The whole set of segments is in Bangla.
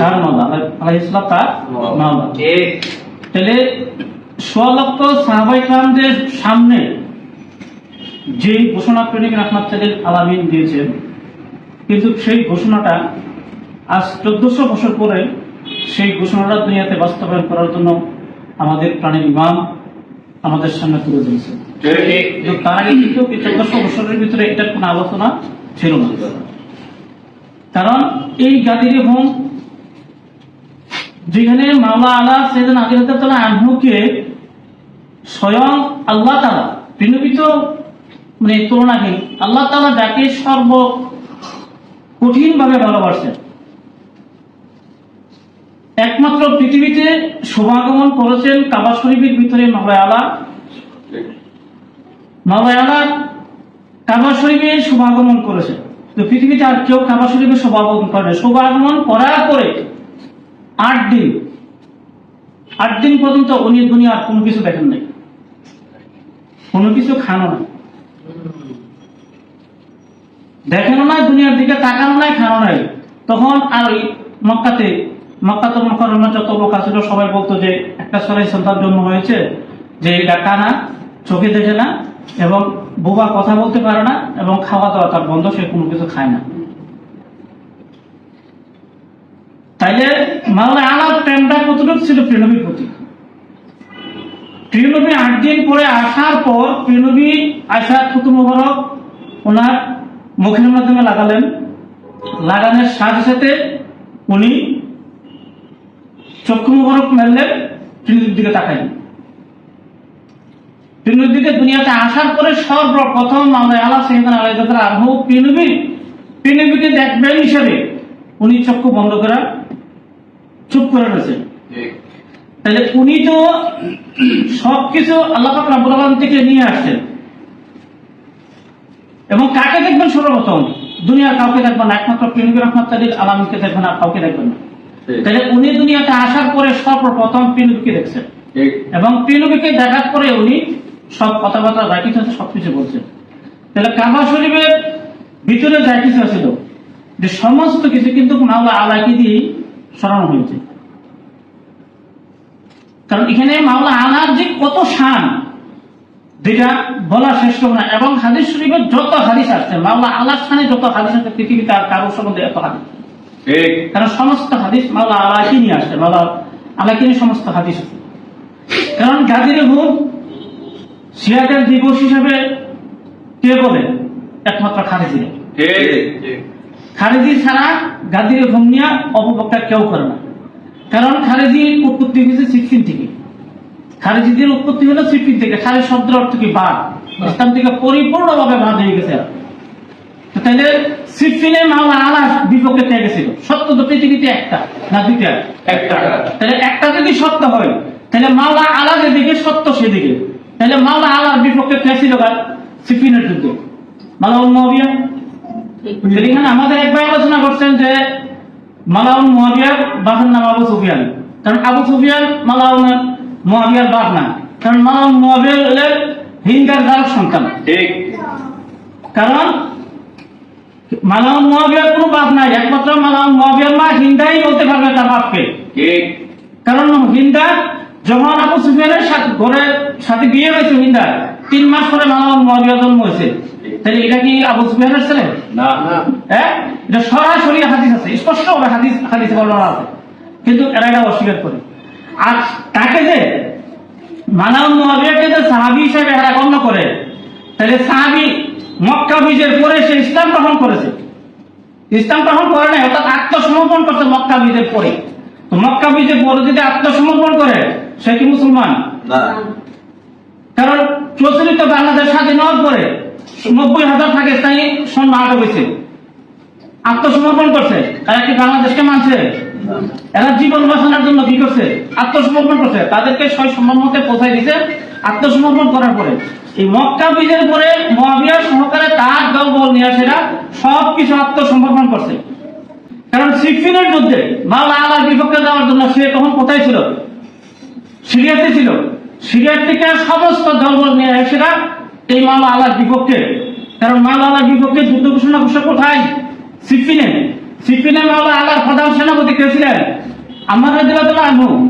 তার মাওলা আলাহ তার মাওলা তাহলে সোয়া সাহাবাই কামদের সামনে যে ঘোষণা প্রেমিক রহমাত আলামিন দিয়েছেন কিন্তু সেই ঘোষণাটা আজ চোদ্দশো বছর পরে সেই ঘোষণাটা দুনিয়াতে বাস্তবায়ন করার জন্য আমাদের প্রাণীর ইমাম আমাদের সামনে তুলে ধরেছে। কিন্তু তার আগে কিন্তু চোদ্দশো বছরের ভিতরে এটার কোনো আলোচনা ছিল না। কারণ এই গাদির হোম যেখানে মাওলা আলা সেদিন আদিলতালা আনহুকে স্বয়ং আল্লাহ তালা বিনবিত মানে তুলনাহীন আল্লাহ তালা যাকে সর্ব কঠিন ভাবে ভালোবাসেন, একমাত্র পৃথিবীতে শুভাগমন করেছেন কাবা শরীফের ভিতরে মাওলা আলা মাওলা আলা কাবা শরীফে শুভাগমন করেছেন তো পৃথিবীতে আর কেউ কাবা শরীফে শুভাগমন করে। শুভাগমন করার পরে আট দিন। আট দিন পর্যন্ত উনি দুনিয়ার কোনো কিছু দেখেন নাই। কোনো কিছু খানো না দেখেন নাই, দুনিয়ার দিকে তাকানো নাই খানো নাই। তখন আর মক্কাতে মক্কাতে মকরমে যত লোক আছিল সবাই বলতো যে, একটা সরাই সন্তান জন্ম হয়েছে, যে এটা কানা চোখে দেখে না, এবং বোবা কথা বলতে পারে না, এবং খাওয়া দাওয়া তার বন্ধ, সে কোনো কিছু খায় না। তাইলে মাওলা আলার প্রেমটা কতটুকু ছিল? প্রেনবীর প্রতি। প্রিয়নবী আট দিন পরে আসার পর প্রিয়নবী আশা কুতুব মোবারক ওনার মুখের মাধ্যমে লাগালেন। লাগানোর সাথে সাথে উনি চক্ষু মোবারক মেললেন, প্রিয়নবীর দিকে তাকাইলেন প্রিয়নবীর দিকে দুনিয়াতে আসার পরে সর্বপ্রথম মাওলা আলা সহিদান আলাইজাদার আরহু প্রিয়নবী প্রিয়নবীকে দেখবেন হিসেবে উনি চক্ষু বন্ধ করা চুপ করে রয়েছেন তাহলে উনি তো সবকিছু আল্লাহ পাক রাব্বুল আলামিন থেকে নিয়ে আসছেন। এবং কাকে দেখবেন সর্বপ্রথম? দুনিয়ার কাউকে দেখবেন একমাত্র প্রেমিক রহমতালিল আলামিনকে দেখবেন আর কাউকে দেখবেন না। তাহলে উনি দুনিয়াতে আসার পরে সর্বপ্রথম প্রেমিককে দেখছেন। এবং প্রেমিককে দেখার পরে উনি সব কথাবার্তা যা কিছু সবকিছু বলছেন। তাহলে কাবা শরীফের ভিতরে যা কিছু ছিল যে সমস্ত কিছু কিন্তু মাওলা আলাকে দিয়ে সরানো হয়েছে। কারণ এখানে মাওলা আলার যে কত শান যেটা বলা শেষ হবে না এবং হাদিস শরীফের যত হাদিস আসছে মাওলা আলার স্থানে যত হাদিস আছে পৃথিবীতে আর কারোর সম্বন্ধে এত হাদিস কারণ সমস্ত হাদিস মাওলা আলাকে নিয়ে আসছে মাওলা আলাকে নিয়ে সমস্ত হাদিস আছে। কারণ গাদির হুম সিয়াদের দিবস হিসাবে কে বলে? একমাত্র খারেজিরা খারেজি ছাড়া গাদির হুম নিয়ে অপবক্তা কেউ করে না। কারণ খারেজির উৎপত্তি হয়েছে সিক্সটিন থেকে। খারেজিদের উৎপত্তি হলো সিক্সটিন থেকে। খারেজ শব্দের অর্থ কি বাদ ইসলাম থেকে পরিপূর্ণভাবে বাদ হয়ে গেছে। তাহলে সিক্সটিনে মাওলা আলা বিপক্ষে থেকে গেছিল? সত্য তো পৃথিবীতে একটা না দুইটা? একটা। তাহলে একটা যদি সত্য হয় তাহলে মাওলা আলা যেদিকে সত্য সেদিকে। তাহলে মাওলা আলার বিপক্ষে কে ছিল সিক্সটিনের যুদ্ধে। মালাউল মহাবিয়া এখানে আমাদের একবার আলোচনা করছেন যে মালাউন মহাবিয়ার বাপের নাম আবু সুফিয়ান কারণ আবু সুফিয়ান মালাউনের মহাবিয়ার বাপ না কারণ মালাউন মহাবিয়ার হিন্দার সন্তান। ঠিক। কারণ মালাউন মহাবিয়ার কোনো বাপ নাই একমাত্র মালাউন মহাবিয়ার মা হিন্দাই বলতে পারবে তার বাপকে। ঠিক। কারণ হিন্দা যখন আবু সুফিয়ানের সাথে ঘরের সাথে বিয়ে হয়েছে হিন্দা তিন মাস পরে মালাউন মহাবিয়া জন্ম হয়েছে। তাহলে এটা কি আবু সুফিয়ানের ছেলে? না। হ্যাঁ এটা সরাসরি হাদিস আছে। স্পষ্ট ভাবে হাদিস হাদিস বর্ণনা আছে। কিন্তু এরা এটা অস্বীকার করে। আর তাকে যে মুয়াবিয়াকে যে সাহাবী হিসেবে এরা গণ্য করে তাহলে সাহাবী মক্কা বিজয়ের পরে সে ইসলাম গ্রহণ করেছে। ইসলাম গ্রহণ করে নাই অর্থাৎ আত্মসমর্পণ করছে মক্কা বিজয়ের পরে। তো মক্কা বিজয়ের পরে যদি আত্মসমর্পণ করে সে কি মুসলমান? না। কারণ প্রচলিত বাংলাদেশ স্বাধীন হওয়ার পরে নব্বই হাজার পাকিস্তানি সৈন্য আটক হয়েছে। আত্মসমর্পণ করছে, তারা কি বাংলাদেশকে মানছে? এরা জীবন বাঁচানোর জন্য কি করছে? আত্মসমর্পণ করছে, তাদেরকে সয় সম্মানতে পৌঁছায় দিছে, আত্মসমর্পণ করার পরে। এই মক্কা বিজয়ের পরে মহাবিয়ার সহকারে তার দল বল নিয়ে আসেরা সব কিছু আত্মসমর্পণ করছে। কারণ সিফিনের যুদ্ধে মাওলা আলার বিপক্ষে যাওয়ার জন্য সে তখন কোথায় ছিল? সিরিয়াতে ছিল। সিরিয়ার থেকে সমস্ত দলবল নিয়ে এসেরা এই মাওলা আলার বিপক্ষে। কারণ মাওলা আলার বিপক্ষে যুদ্ধ ঘোষণা করছে কোথায়? সিফিনে সিফিনে মাওলা আলার প্রধান সেনাপতি কে ছিলেন? আমার আনহু।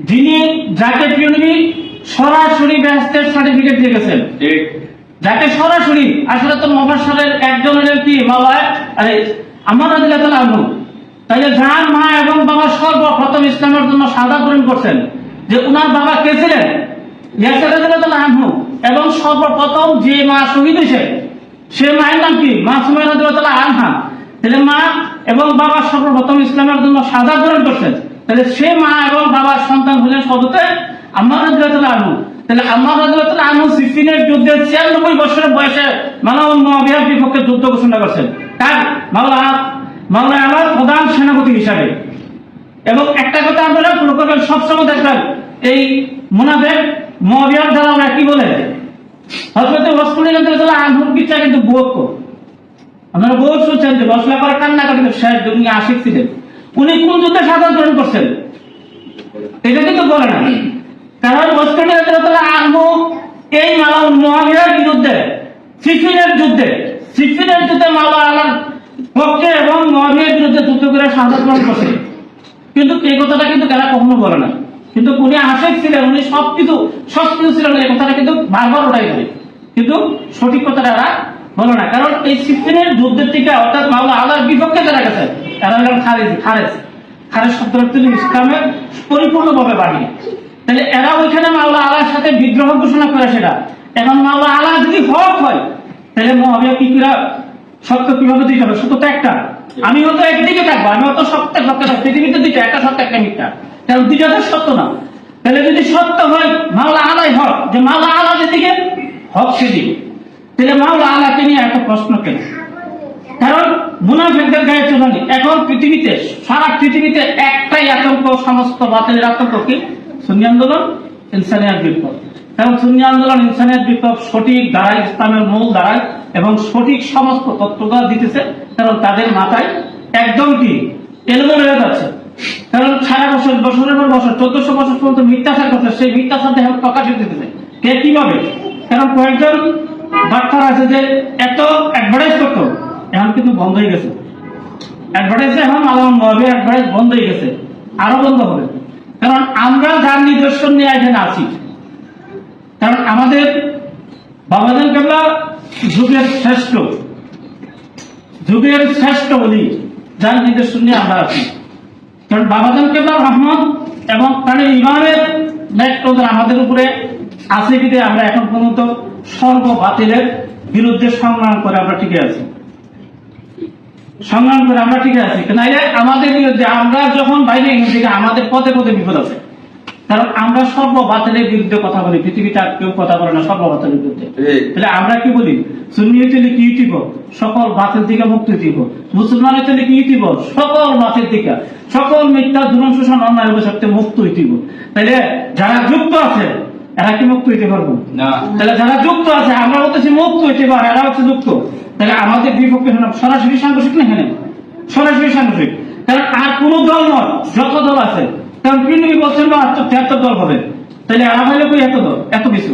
যিনি যাকে প্রিয়নবী সরাসরি ব্যস্তের সার্টিফিকেট দিয়ে গেছেন। যাকে সরাসরি আসলে তো মফাসলের একজন হলেন কি বাবা আরে আমার রাদিয়াল্লাহু আনহু। তাইলে যার মা এবং বাবা সর্বপ্রথম ইসলামের জন্য সাদা গ্রহণ করছেন যে উনার বাবা কে ছিলেন? ইয়াসির রাদিয়াল্লাহু আনহু। এবং সর্বপ্রথম যে মা শহীদ হয়েছে, সে মায়ের নাম কি? মা সুমাইয়া রাদিয়াল্লাহু আনহা। তাহলে মা এবং বাবা সর্বপ্রথম ইসলামের জন্য সাদা গ্রহণ করছেন। তাহলে সে মা এবং বাবার সন্তান হলেন সবতে আমার রাদিয়াল্লাহু আনহু। তাহলে আমার রাদিয়াল্লাহু আনহু সিফিনের যুদ্ধে 96 বছরের বয়সে মালাউল মুআবিয়ার বিপক্ষে যুদ্ধ ঘোষণা করেছেন। তার মাওলা মাওলা আমার প্রধান সেনাপতি হিসাবে। এবং একটা কথা করবেন সবসময় দেখবেন, এই মুনাফেক মুআবিয়ার দ্বারা আমরা কি বলে? ওসমান রাদিয়াল্লাহু আনহুর বিচার কিন্তু বুয়ক আপনারা বহু শুনছেন যে রসলা করে কান্না করে শেষ উনি আশিক ছিলেন। উনি কোন যুদ্ধে সাদা গ্রহণ করছেন? এটা কিন্তু বলে না। কারণ রাদিয়াল্লাহু আনহু এই মালাউল মুআবিয়ার বিরুদ্ধে সিফিনের যুদ্ধে। সিফিনের যুদ্ধে মাওলা আলার পক্ষে এবং মুআবিয়ার বিরুদ্ধে যুদ্ধ করে সাদা গ্রহণ করছে। কিন্তু এই কথাটা কিন্তু তারা কখনো বলে না। কিন্তু উনি আশেক ছিলেন উনি সবকিছু সব কিছু ছিলেন এই কথাটা কিন্তু বারবার ওটাই বলে। কিন্তু সঠিক কথাটা এরা বলো না। কারণ এই সিফিনের যুদ্ধের থেকে অর্থাৎ মাওলা আল্লাহর বিপক্ষে যারা গেছে, তারা হলেন খারেজ খারেজ। খারেজ ইসলামের পরিপূর্ণভাবে বাড়িয়ে তাহলে এরা ওইখানে মাওলা আল্লাহর সাথে বিদ্রোহ ঘোষণা করে সেটা। এখন মাওলা আল্লাহ যদি হক হয়, তাহলে মহাবিয়া কি সত্য কীভাবে দিতে হবে সত্য তো একটা। আমি হয়তো একদিকে থাকব আমি হয়তো সত্য সত্য। পৃথিবীতে দুইটা, একটা সত্য, একটা মিথ্যা। দুইটা সত্য না। তাহলে যদি সত্য হয়, মাওলা আলাই হক। যে মাওলা আলা যেদিকে, হক সেদিকে। তাহলে মাওলা আলাকে নিয়ে এত প্রশ্ন কেন? কারণ মুনাফিকদের গায়ে এখন পৃথিবীতে, সারা পৃথিবীতে একটাই আতঙ্ক, সমস্ত বাতিলের আতঙ্ক কি? আন্দোলন, ইনসানিয়াত বিপ্লব। কারণ সুন্নি আন্দোলন, ইনসানিয়াত বিপ্লব সঠিক দ্বারায় ইসলামের মূল দ্বারায় এবং সঠিক সমস্ত তত্ত্বটা দিতেছে। কারণ তাদের মাথায় একদম কি? এলোমেলো হয়ে যাচ্ছে। কারণ সারা বছর, বছরের পর বছর, চোদ্দশো বছর পর্যন্ত মিথ্যাচার করছে, সেই মিথ্যাচার প্রকাশিত দিতেছে কে কীভাবে? কারণ কয়েকজন আছে যে এত অ্যাডভার্টাইজ এখন কিন্তু বন্ধ হয়ে গেছে। অ্যাডভার্টাইজ এখন আলাম হবে অ্যাডভার্টাইজ বন্ধ হয়ে গেছে। আরও বন্ধ হবে। কারণ আমরা যার নিদর্শন নিয়ে এখানে আছি, কারণ আমাদের বাবাজান কেবলা যুগের শ্রেষ্ঠ যুগের শ্রেষ্ঠ বলি, যার নিদর্শন নিয়ে আমরা আছি। কারণ বাবাজান কেবলা রহমত এবং তার ইমানের দায়িত্ব আমাদের উপরে আছে কিন্তু আমরা এখন পর্যন্ত সর্ব বাতিলের বিরুদ্ধে সংগ্রাম করে আমরা টিকে আছি। সংগ্রাম করে আমরা টিকে আছি। নাইলে আমাদের বিরুদ্ধে আমরা যখন বাইরে গেছি আমাদের পদে পদে বিপদ আছে। কারণ আমরা সর্ব বাতিলের বিরুদ্ধে কথা বলি পৃথিবীতে আর কেউ কথা বলে না সর্ব বাতিলের বিরুদ্ধে তাহলে আমরা কি বলি? সুন্নি হইতে কি দিব সকল বাতিল থেকে মুক্তি দিব। মুসলমান হইতে কি দিব সকল বাতিল থেকে সকল মিথ্যা দুরন শোষণ অন্যায় অভিশপ্তে মুক্ত হইতিব তাহলে যারা যুক্ত আছে এরা কি মুক্ত হইতে পারব? না। তাহলে যারা যুক্ত আছে আমরা বলতেছি মুক্ত হইতে পারে এরা হচ্ছে যুক্ত। তাহলে আমাদের বিপক্ষে সরাসরি সাংঘর্ষিক না এখানে? সরাসরি সাংঘর্ষিক। কারণ আর কোন দল নয় যত দল আছে কারণ পৃথিবী বলছেন বা তিয়াত্তর দল হবে। তাহলে এরা হইলে কই এত দল? এত কিছু।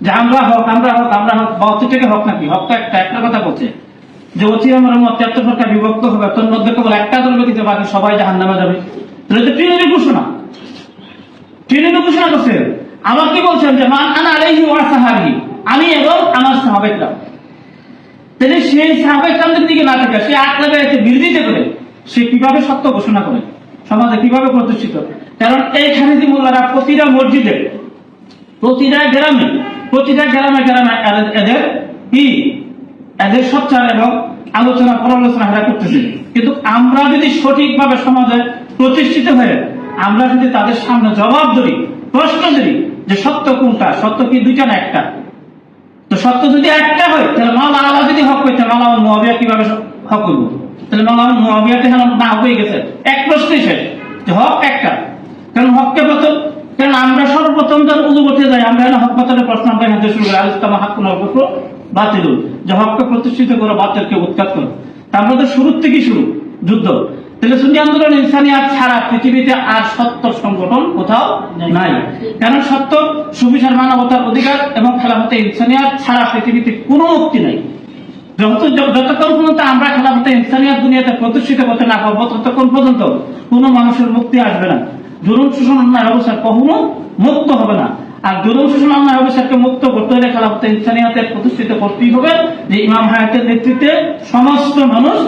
যে আমরা হক আমরা হক আমরা হক, বা অতি থেকে হক নাকি, হক তো একটা একটা কথা বলছে। যে অতি আমরা তিয়াত্তর সরকার বিভক্ত হবে তোর মধ্যে কেবল একটা দল ব্যতীত বাকি সবাই জাহান নামে যাবে। তাহলে তো ঘোষণা। তো ঘোষণা করছেন আবার কি বলছেন যে মান আনা আলাইহি ওয়া সাহাবি আমি এবং আমার সাহাবেকরা। তাহলে সেই সাহাবেকরামদের দিকে না থাকে সে আকলাবে এসে বিরোধিতা করে। সে কীভাবে সত্য ঘোষণা করে? সমাজে কীভাবে প্রতিষ্ঠিত? কারণ এই খানিজি মোল্লারা প্রতিটা মসজিদে, প্রতিটা গ্রামে প্রতিটা গ্রামে গ্রামে এদের- কি? এদের সচ্চার এবং আলোচনা পরালোচনা এরা করতেছে। কিন্তু আমরা যদি সঠিকভাবে সমাজে প্রতিষ্ঠিত হয়ে আমরা যদি তাদের সামনে জবাব ধরি প্রশ্ন ধরি যে সত্য কোনটা, সত্য কি দুইটা না একটা? তো সত্য যদি একটা হয়, তাহলে মাওলা আল্লাহ যদি হক হইতে মাওলা মুয়াবিয়া কীভাবে হক করব? তাহলে মামলা মুয়াবিয়াতে না হয়ে গেছে। এক প্রশ্নই শেষ, যে হক একটা। কারণ হককে প্রথম কারণ আমরা সর্বপ্রথম যারা উজু করতে যাই আমরা হক বাতিলের প্রশ্ন আমরা এখান থেকে শুরু করি আলিস্তামা হাক্কু না বাতিল। যে হককে প্রতিষ্ঠিত করো বাতিলকে উৎখাত করো। তা আমরা তো শুরুর থেকেই শুরু যুদ্ধ। তাহলে সুন্নি আন্দোলন ইনসানিয়াত ছাড়া পৃথিবীতে আর সত্য সংগঠন কোথাও নাই। কারণ সত্য? সুবিচার মানবতার অধিকার এবং খেলাফতে ইনসানিয়াত ছাড়া পৃথিবীতে কোনো মুক্তি নাই। যত যতক্ষণ পর্যন্ত আমরা খেলাফতে ইনসানিয়াত দুনিয়াতে প্রতিষ্ঠিত করতে না পারব ততক্ষণ পর্যন্ত কোনো মানুষের মুক্তি আসবে না। জুলুম শোষণ অন্যায় অবস্থা কখনো মুক্ত হবে না। আর জুলুম শোষণ অন্যায় অবস্থাকে মুক্ত করতে হলে খেলাফতে ইনসানিয়াতে প্রতিষ্ঠিত করতেই হবে যে ইমাম হায়াতের নেতৃত্বে সমস্ত মানুষ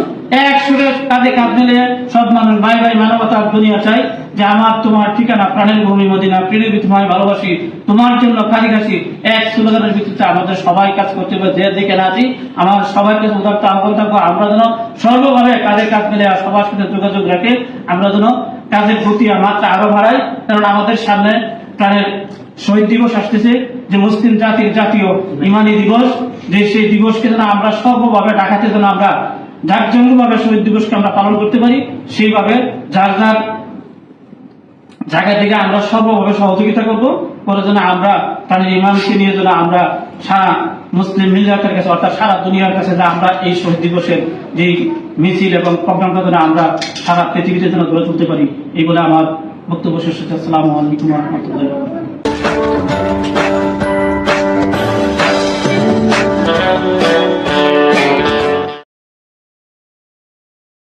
এক সুরে কাঁধে কাঁধ মিলে সব মানুষ ভাই ভাই মানবতার দুনিয়া চাই যে আমার তোমার ঠিকানা প্রাণের ভূমি মদিনা পৃথিবী তোমায় ভালোবাসি, তোমার জন্য কাজী কাশি এক স্লোগানের ভিত্তিতে আমাদের সবাই কাজ করতে হবে যে দিকে না আছি আমার সবাইকে উদার্ত আহ্বান থাকব, আমরা যেন সর্বভাবে কাঁধে কাঁধ মিলে সবার সাথে যোগাযোগ রাখে, আমরা যেন কাজের প্রতি মাত্রা আরও বাড়াই, কারণ আমাদের সামনে প্রাণের শহীদ দিবস আসতেছে, যে মুসলিম জাতির জাতীয় ইমানি দিবস, যে সেই দিবসকে যেন আমরা সর্বভাবে ডাকাতে যেন আমরা জাঁকজমকভাবে শহীদ দিবসকে আমরা পালন করতে পারি, সেইভাবে যার যার জায়গা থেকে আমরা সর্বভাবে সহযোগিতা করব। করে যেন আমরা প্রাণীর ইমানকে নিয়ে যেন আমরা সারা মুসলিম মিল্লাতের কাছে, অর্থাৎ সারা দুনিয়ার কাছে যে আমরা এই শহীদ দিবসের যেই মিছিল এবং প্রোগ্রামটা যেন আমরা সারা পৃথিবীতে যেন গড়ে তুলতে পারি, এই বলে আমার বক্তব্য শেষ হচ্ছে। আসসালামু আলাইকুম রহমতুল্লাহ